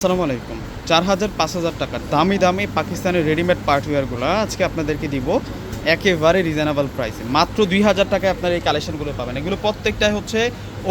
আসসালামু আলাইকুম। চার হাজার পাঁচ হাজার টাকার দামি দামি পাকিস্তানের রেডিমেড পার্টওয়্যারগুলো আজকে আপনাদেরকে দিব একেবারে রিজনেবল প্রাইসে মাত্র দুই হাজার টাকায় আপনার এই কালেকশনগুলো পাবেন। এগুলো প্রত্যেকটাই হচ্ছে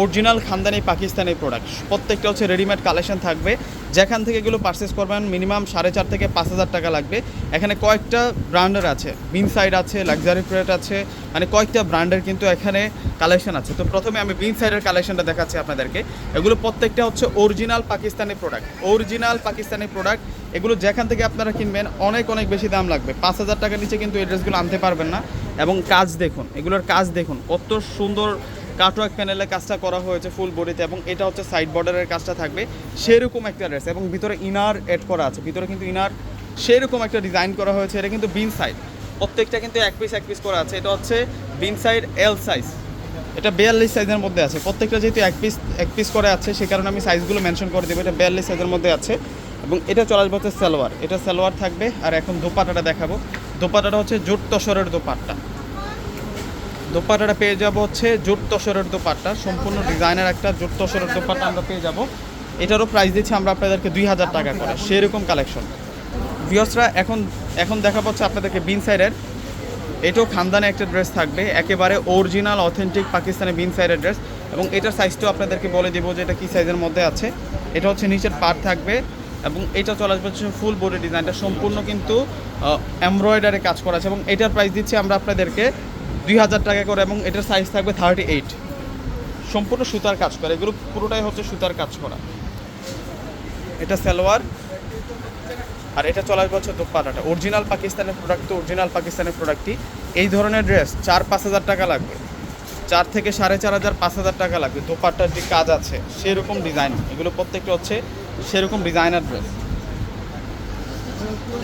অরিজিনাল খানদানি পাকিস্তানি প্রোডাক্ট প্রত্যেকটা হচ্ছে রেডিমেড কালেকশন থাকবে। যেখান থেকে এগুলো পারচেস করবেন মিনিমাম সাড়ে চার থেকে পাঁচ হাজার টাকা লাগবে। এখানে কয়েকটা ব্র্যান্ডের আছে বিন সাইড আছে লাক্সারি প্রেট আছে মানে কয়েকটা ব্র্যান্ডের কিন্তু এখানে কালেকশন আছে। তো প্রথমে আমি বিন সাইডের কালেকশনটা দেখাচ্ছি আপনাদেরকে। এগুলো প্রত্যেকটা হচ্ছে original Pakistani product original Pakistani product এগুলো যেখান থেকে আপনারা কিনবেন, অনেক অনেক বেশি দাম লাগবে। পাঁচ হাজার টাকার নিচে কিন্তু এই ড্রেসগুলো আনতে পারবেন না। এবং কাজ দেখুন, এগুলোর কাজ দেখুন, কত সুন্দর কাটওয়ার্ক প্যানেলের কাজটা করা হয়েছে ফুল বডিতে এবং এটা হচ্ছে সাইড বর্ডারের কাজটা থাকবে। সেরকম একটা ড্রেস এবং ভিতরে ইনার এড করা আছে। ভিতরে কিন্তু ইনার সেরকম একটা ডিজাইন করা হয়েছে। এটা কিন্তু বিন সাইড প্রত্যেকটা কিন্তু এক পিস এক পিস করা আছে। এটা হচ্ছে বিন সাইড এল সাইজ এটা বিয়াল্লিশ সাইজের মধ্যে আছে। প্রত্যেকটা যেহেতু এক পিস এক পিস করে আছে, সে কারণে আমি সাইজগুলো মেনশন করে দেবো। এটা বিয়াল্লিশ সাইজের মধ্যে আছে এবং এটা চলে আসবে হচ্ছে সালোয়ার। এটা সালোয়ার থাকবে। আর এখন দোপাটাটা দেখাবো। দোপাটাটা হচ্ছে জোট তসরের দোপাট্টা। দোপাট্টাটা পেয়ে যাব হচ্ছে জোট তসরের দোপাট্টা। সম্পূর্ণ ডিজাইনের একটা জোট তসরের দোপাট্টা আমরা পেয়ে যাব। এটারও প্রাইস দিচ্ছি আমরা আপনাদেরকে দুই হাজার টাকা করে। সেরকম কালেকশন ভিওসরা এখন এখন দেখা পাচ্ছে আপনাদেরকে বিন সাইডের। এটাও খানদানে একটা ড্রেস থাকবে। একেবারে অরিজিনাল অথেন্টিক পাকিস্তানি বিন সাইডের ড্রেস এবং এটার সাইজটাও আপনাদেরকে বলে দেবো যে এটা কী সাইজের মধ্যে আছে। এটা হচ্ছে নিচের পার্ট থাকবে। এবং এটা চলে আসবে হচ্ছে ফুল বডি ডিজাইনটা সম্পূর্ণ কিন্তু এমব্রয়ডারি কাজ করা আছে। এবং এটার প্রাইস দিচ্ছি আমরা আপনাদেরকে দুই হাজার টাকা করে এবং এটার সাইজ থাকবে থার্টি এইট সম্পূর্ণ সুতার কাজ করা। এগুলো পুরোটাই হচ্ছে সুতার কাজ করা। এটা সালোয়ার। আর এটা চলে আসবে হচ্ছে দোপাটাটা অরিজিনাল পাকিস্তানের প্রোডাক্ট তো অরিজিনাল পাকিস্তানের প্রোডাক্টই এই ধরনের ড্রেস চার, পাঁচ হাজার টাকা লাগবে। চার থেকে সাড়ে চার হাজার, পাঁচ হাজার টাকা লাগবে। দোপাট্টার যে কাজ আছে, সেরকম ডিজাইন এগুলো প্রত্যেকটা হচ্ছে সেরকম ডিজাইনার ড্রেস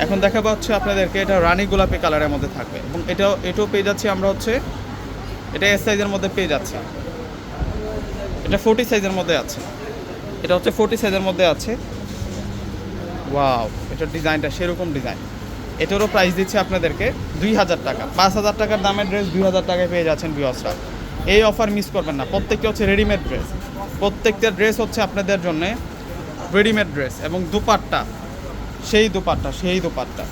এখন দেখাবো হচ্ছে আপনাদেরকে এটা রানী গোলাপি কালারের মধ্যে থাকবে। এবং এটাও এটাও পেয়ে যাচ্ছি আমরা হচ্ছে, এটা এস সাইজের মধ্যে পেয়ে যাচ্ছি। এটা ফোর্টি সাইজের মধ্যে আছে। এটা হচ্ছে ফোর্টি সাইজের মধ্যে আছে। ওয়াও এটার ডিজাইনটা সেরকম ডিজাইন। এটারও প্রাইস দিচ্ছে আপনাদেরকে দুই হাজার টাকা। পাঁচ হাজার টাকার দামের ড্রেস দুই হাজার টাকায় পেয়ে যাচ্ছেন বিয়সরা এই অফার মিস করবেন না। প্রত্যেকটা হচ্ছে রেডিমেড ড্রেস প্রত্যেকটা ড্রেস হচ্ছে আপনাদের জন্য রেডিমেড ড্রেস এবং দুপাট্টা। সেই দুপাট্টা সেই দুপাট্টা।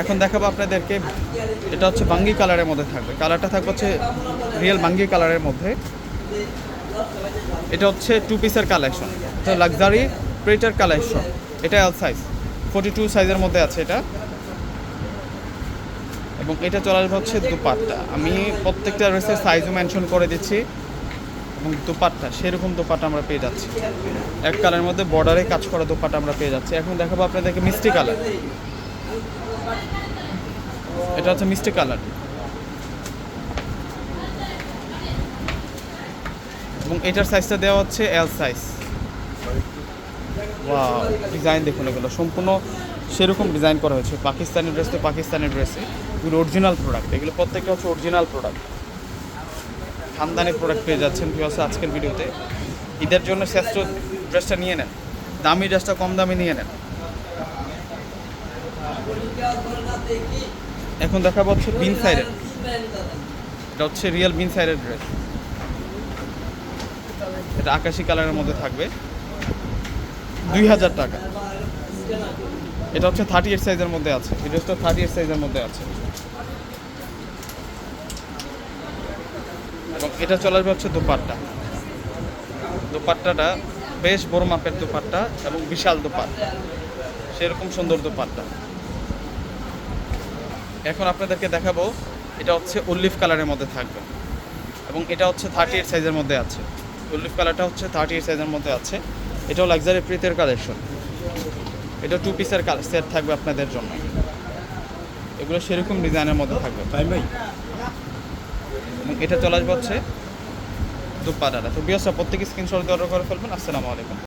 এখন দেখাবো আপনাদেরকে, এটা হচ্ছে বাঙ্গি কালারের মধ্যে থাকবে। কালারটা থাকবে হচ্ছে রিয়েল বাঙ্গি কালারের মধ্যে। এটা হচ্ছে টু পিসের কালেকশন তো লাক্সারি প্রেটার কালেকশন এটা এল সাইজ ফোর্টি টু সাইজের মধ্যে আছে এটা। এবং এটা চলে আসবে হচ্ছে দুপাট্টা। আমি প্রত্যেকটা ড্রেসের সাইজও মেনশন করে দিচ্ছি। এবং দুপাট্টা, সেরকম দুপাট্টা আমরা পেয়ে যাচ্ছি। এক কালারের মধ্যে বর্ডারে কাজ করা দুপাট্টা আমরা পেয়ে যাচ্ছি। এখন দেখাবো আপনাদেরকে মিষ্টি কালার। এটা হচ্ছে মিষ্টি কালার। এবং এটার সাইজটা দেওয়া হচ্ছে এল সাইজ ওয়াও ডিজাইন দেখুন এগুলো। সম্পূর্ণ সেরকম ডিজাইন করা হয়েছে। পাকিস্তানি ড্রেস তো পাকিস্তানি ড্রেসে এগুলো অরিজিনাল প্রোডাক্ট এগুলো প্রত্যেকটা হচ্ছে অরিজিনাল প্রোডাক্ট খানদানি প্রোডাক্ট পেয়ে যাচ্ছেন ভিউয়ার্স আজকের ভিডিওতে। ঈদের জন্য শ্রেষ্ঠ ড্রেসটা নিয়ে নেন। দামি ড্রেসটা কম দামে নিয়ে নেন। এখন দেখা পাচ্ছে বিন সাইডের। এটা হচ্ছে রিয়েল বিন সাইডের ড্রেস এটা আকাশি কালারের মধ্যে থাকবে। দুই হাজার টাকা। এটা হচ্ছে থার্টি এইট সাইজের মধ্যে আছে। এই ড্রেসটা থার্টি এইট সাইজের মধ্যে আছে। এবং এটা চলে আসবে হচ্ছে দুপাট্টা। দুপাট্টাটা বেশ বড় মাপের দুপাট্টা এবং বিশাল দুপাট্টা। সেরকম সুন্দর দুপাট্টা। এখন আপনাদেরকে দেখাবো, এটা হচ্ছে উল্লিফ কালারের মধ্যে থাকবে এবং এটা হচ্ছে থার্টি এইট সাইজের মধ্যে আছে। উল্লিফ কালারটা হচ্ছে থার্টি এইট সাইজের মধ্যে আছে। এটাও লাক্সারি প্রিতের কালেকশন এটা টু পিসের সেট থাকবে আপনাদের জন্য। এগুলো সেরকম ডিজাইনের মধ্যে থাকবে। তাই ভাই। এবং এটা চলে আসবে হচ্ছে দুপাটাটা তো বিয়সা প্রত্যেকে স্ক্রিনশট অর্ডার করে ফেলবেন। আসসালামু আলাইকুম।